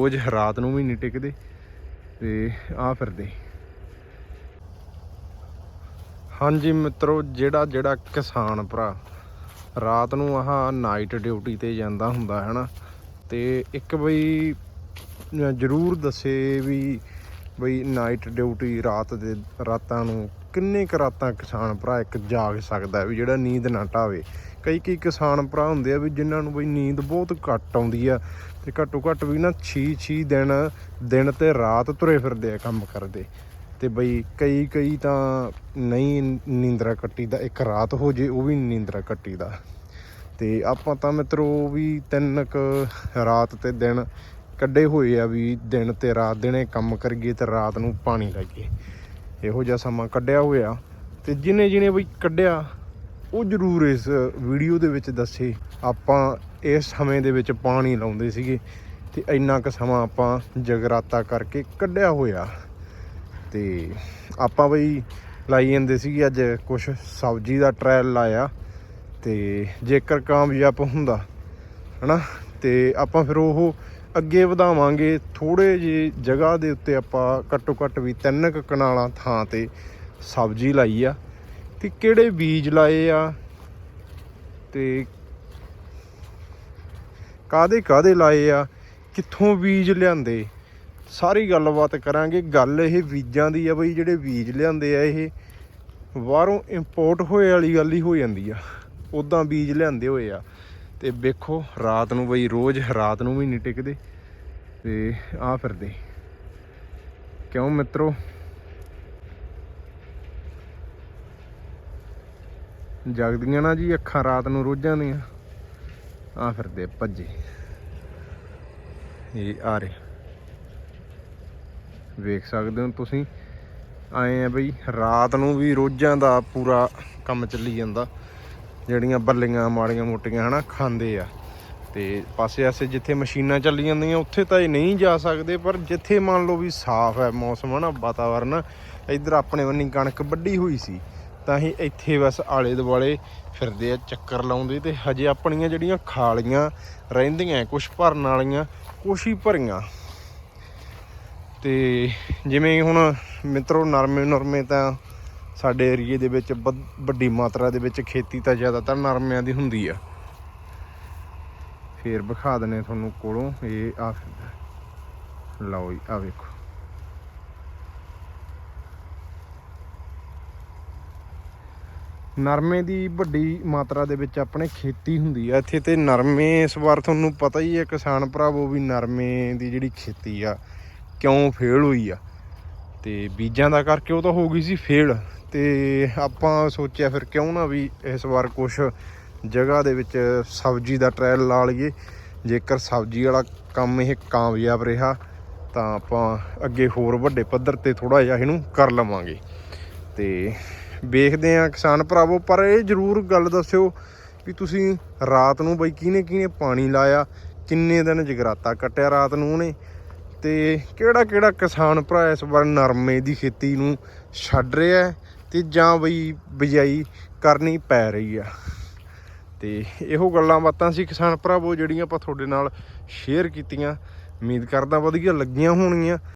ਰੋਜ਼ ਰਾਤ ਨੂੰ ਵੀ ਨਹੀਂ ਟਿਕਦੇ ਤੇ ਆ ਫਿਰਦੇ। ਹਾਂਜੀ ਮਿੱਤਰੋ, ਜਿਹੜਾ ਜਿਹੜਾ ਕਿਸਾਨ ਭਰਾ ਰਾਤ ਨੂੰ ਆਹ ਨਾਈਟ ਡਿਊਟੀ ਤੇ ਜਾਂਦਾ ਹੁੰਦਾ ਹੈ ਨਾ ਤੇ ਇੱਕ ਬਈ ਜਰੂਰ ਦੱਸੇ ਵੀ ਬਈ ਨਾਈਟ ਡਿਊਟੀ ਰਾਤ ਦੇ ਰਾਤਾਂ ਨੂੰ ਕਿੰਨੇ ਕੁ ਰਾਤਾਂ ਕਿਸਾਨ ਭਰਾ ਇੱਕ ਜਾਗ ਸਕਦਾ ਵੀ ਜਿਹੜਾ ਨੀਂਦ ਨਾ ਟਾਵੇ? ਕਈ ਕਈ ਕਿਸਾਨ ਭਰਾ ਹੁੰਦੇ ਆ ਵੀ ਜਿਨ੍ਹਾਂ ਨੂੰ ਬਈ ਨੀਂਦ ਬਹੁਤ ਘੱਟ ਆਉਂਦੀ ਆ ਤੇ ਘੱਟੋ ਘੱਟ ਵੀ ਨਾ 6-6 ਦਿਨ ਦਿਨ ਤੇ ਰਾਤ ਤੁਰੇ ਫਿਰਦੇ ਆ ਕੰਮ ਕਰਦੇ। ਤੇ ਬਈ ਕਈ ਕਈ ਤਾਂ ਨਹੀਂ ਨੀਂਦਰਾ ਕੱਟੀ ਦਾ ਇੱਕ ਰਾਤ ਹੋ ਜੇ ਉਹ ਵੀ ਨੀਂਦਰਾ ਕੱਟੀ ਦਾ ਤੇ ਆਪਾਂ ਤਾਂ ਮਿੱਤਰੋ ਵੀ ਤਿੰਨ ਕ ਰਾਤ ਤੇ ਦਿਨ ਕੱਢੇ ਹੋਏ ਆ ਵੀ ਦਿਨ ਤੇ ਰਾਤ ਦਿਨੇ ਕੰਮ ਕਰੀਏ ਤੇ ਰਾਤ ਨੂੰ ਪਾਣੀ ਲਾਈਏ। ਇਹੋ ਜਿਹਾ ਸਮਾਂ ਕੱਢਿਆ ਹੋਇਆ। ਤੇ ਜਿਨੇ ਜਿਨੇ ਬਈ ਕੱਢਿਆ, ਉਹ ਜ਼ਰੂਰ ਇਸ ਵੀਡੀਓ ਦੇ ਵਿੱਚ ਦੱਸੇ। ਆਪਾਂ ਇਸ ਸਮੇਂ ਦੇ ਵਿੱਚ ਪਾਣੀ ਲਾਉਂਦੇ ਸੀਗੇ ਤੇ ਇੰਨਾ ਕੁ ਸਮਾਂ ਆਪਾਂ ਜਗਰਾਤਾ ਕਰਕੇ ਕੱਢਿਆ ਹੋਇਆ। ਤੇ ਆਪਾਂ ਬਈ ਲਾਈ ਜਾਂਦੇ ਸੀਗੇ ਅੱਜ ਕੁਝ ਸਬਜ਼ੀ ਦਾ ਟ੍ਰਾਇਲ ਲਾਇਆ। ਤੇ ਜੇਕਰ ਕਾਮਯਾਬ ਹੁੰਦਾ, ਹਨਾ? ਤੇ ਆਪਾਂ ਫਿਰ ਉਹ ਅੱਗੇ ਵਧਾਵਾਂਗੇ। ਥੋੜੇ ਜੀ ਜਗ੍ਹਾ ਦੇ ਉੱਤੇ ਆਪਾਂ ਘੱਟੋ ਘੱਟ ਵੀ ਤਿੰਨ ਕੁ ਕਨਾਲਾਂ ਥਾਂ ਤੇ ਸਬਜ਼ੀ ਲਾਈ ਆ। ਤੇ ਕਿਹੜੇ ਬੀਜ ਲਾਏ ਆ? ਤੇ ਕਾਦੇ ਕਾਦੇ ਲਾਏ ਆ? ਕਿੱਥੋਂ ਬੀਜ ਲਿਆਂਦੇ? ਸਾਰੀ ਗੱਲਬਾਤ ਕਰਾਂਗੇ। ਗੱਲ ਇਹ ਬੀਜਾਂ ਦੀ ਆ ਬਈ, ਜਿਹੜੇ ਬੀਜ ਲਿਆਂਦੇ ਆ ਇਹ, ਬਾਹਰੋਂ ਇੰਪੋਰਟ ਹੋਏ ਵਾਲੀ ਗੱਲ ਹੀ ਹੋ ਜਾਂਦੀ ਆ। ਉਦਾਂ ਬੀਜ ਲਿਆਂਦੇ ਹੋਏ ਆ। ਤੇ ਵੇਖੋ, ਰਾਤ ਨੂੰ ਬਈ ਰੋਜ਼ ਰਾਤ ਨੂੰ ਵੀ ਨਹੀਂ ਟਿਕਦੇ। ਤੇ ਆ ਫਿਰਦੇ। ਕਿਉਂ ਮਿੱਤਰੋ? ਜਗਦੀਆਂ ਨਾ ਜੀ ਅੱਖਾਂ, ਰਾਤ ਨੂੰ ਰੋਜ਼ਾਂ ਦੀਆਂ। ਆ ਫਿਰਦੇ ਭੱਜੇ। ਇਹ ਆ ਰਹੇ। ਵੇਖ ਸਕਦੇ ਹੋ ਤੁਸੀਂ, ਆਏ ਆ ਬਈ ਰਾਤ ਨੂੰ ਵੀ ਰੋਜ਼ਾਂ ਦਾ ਪੂਰਾ ਕੰਮ ਚੱਲੀ ਜਾਂਦਾ। ਜਿਹੜੀਆਂ ਬੱਲੀਆਂ ਮਾੜੀਆਂ ਮੋਟੀਆਂ ਹਨਾ, ਖਾਂਦੇ ਆ। ਤੇ ਪਾਸੇ ਆਸੇ ਜਿੱਥੇ ਮਸ਼ੀਨਾਂ ਚੱਲੀ ਜਾਂਦੀਆਂ, ਉੱਥੇ ਤਾਂ ਇਹ ਨਹੀਂ ਜਾ ਸਕਦੇ, ਪਰ ਜਿੱਥੇ ਮੰਨ ਲਓ ਵੀ ਸਾਫ਼ ਹੈ ਮੌਸਮ ਹਨਾ, ਵਾਤਾਵਰਨ, ਇੱਧਰ ਆਪਣੇ ਬੰਨੀ ਕਣਕ ਵੱਢੀ ਹੋਈ ਸੀ, ਤਾਂ ਹੀ ਇੱਥੇ ਬਸ ਆਲੇ ਦੁਆਲੇ ਫਿਰਦੇ ਆ, ਚੱਕਰ ਲਾਉਂਦੇ ਤੇ ਹਜੇ ਆਪਣੀਆਂ ਜਿਹੜੀਆਂ ਖਾਲੀਆਂ ਰਹਿੰਦੀਆਂ ਕੁਝ ਭਰਨ ਵਾਲੀਆਂ, ਕੁਛ ਹੀ ਭਰੀਆਂ। ਤੇ ਜਿਵੇਂ ਹੁਣ ਮਿੱਤਰੋ ਨਰਮੇ ਨਰਮੇ ਤਾਂ ਸਾਡੇ ਏਰੀਏ ਦੇ ਵਿੱਚ ਵੱਧ- ਵੱਡੀ ਮਾਤਰਾ ਦੇ ਵਿੱਚ ਖੇਤੀ ਤਾਂ ਜ਼ਿਆਦਾਤਰ ਨਰਮਿਆਂ ਦੀ ਹੁੰਦੀ ਆ। ਫੇਰ ਵਿਖਾ ਦਨੇ ਤੁਹਾਨੂੰ ਕੋਲੋਂ, ਇਹ ਆ ਫਿਰਦਾ। ਲਓ ਜੀ, ਆ ਵੇਖੋ। ਨਰਮੇ ਦੀ ਵੱਡੀ ਮਾਤਰਾ ਦੇ ਵਿੱਚ ਆਪਣੇ ਖੇਤੀ ਹੁੰਦੀ ਆ। ਇੱਥੇ ਤੇ ਨਰਮੇ, ਇਸ ਵਾਰ ਤੁਹਾਨੂੰ ਪਤਾ ਹੀ ਹੈ ਕਿਸਾਨ ਭਰਾਵੋ, ਵੀ ਨਰਮੇ ਦੀ ਜਿਹੜੀ ਖੇਤੀ ਆ, ਕਿਉਂ ਫੇਲ ਹੋਈ ਆ। ਤੇ ਬੀਜਾਂ ਦਾ ਕਰਕੇ ਉਹ ਤਾਂ ਹੋ ਗਈ ਸੀ ਫੇਲ। ਤੇ ਆਪਾਂ ਸੋਚਿਆ ਫਿਰ ਕਿਉਂ ਨਾ ਵੀ ਇਸ ਵਾਰ ਕੁਝ ਜਗ੍ਹਾ ਦੇ ਵਿੱਚ ਸਬਜ਼ੀ ਦਾ ਟ੍ਰਾਇਲ ਲਾ ਲਈਏ। ਜੇਕਰ ਸਬਜ਼ੀ ਵਾਲਾ ਕੰਮ ਇਹ ਕਾਮਯਾਬ ਰਿਹਾ, ਤਾਂ ਆਪਾਂ ਅੱਗੇ ਹੋਰ ਵੱਡੇ ਪੱਧਰ ਤੇ ਥੋੜਾ ਜਿਹਾ ਇਹਨੂੰ ਕਰ ਲਵਾਂਗੇ। ਤੇ ਵੇਖਦੇ ਆ ਕਿਸਾਨ ਭਰਾਵੋ, ਪਰ ਇਹ ਜ਼ਰੂਰ ਗੱਲ ਦੱਸਿਓ ਵੀ ਤੁਸੀਂ ਰਾਤ ਨੂੰ ਬਈ ਕਿਹਨੇ ਕਿਹਨੇ ਪਾਣੀ ਲਾਇਆ, ਕਿੰਨੇ ਦਿਨ ਜਗਰਾਤਾ ਕੱਟਿਆ ਰਾਤ ਨੂੰ ਉਹਨੇ, ਤੇ ਕਿਹੜਾ ਕਿਹੜਾ ਕਿਸਾਨ ਭਰਾ ਇਸ ਵਾਰ ਨਰਮੇ ਦੀ ਖੇਤੀ ਨੂੰ ਛੱਡ ਰਿਹਾ ਤੇ ਜਾਂ ਬਈ ਬਿਜਾਈ ਕਰਨੀ ਪੈ ਰਹੀ ਆ। ਤੇ ਇਹੋ ਗੱਲਾਂ ਬਾਤਾਂ ਸੀ ਕਿਸਾਨ ਭਰਾਵੋ ਜਿਹੜੀਆਂ ਆਪਾਂ ਤੁਹਾਡੇ ਨਾਲ ਸ਼ੇਅਰ ਕੀਤੀਆਂ। ਉਮੀਦ ਕਰਦਾ ਵਧੀਆ ਲੱਗੀਆਂ ਹੋਣਗੀਆਂ।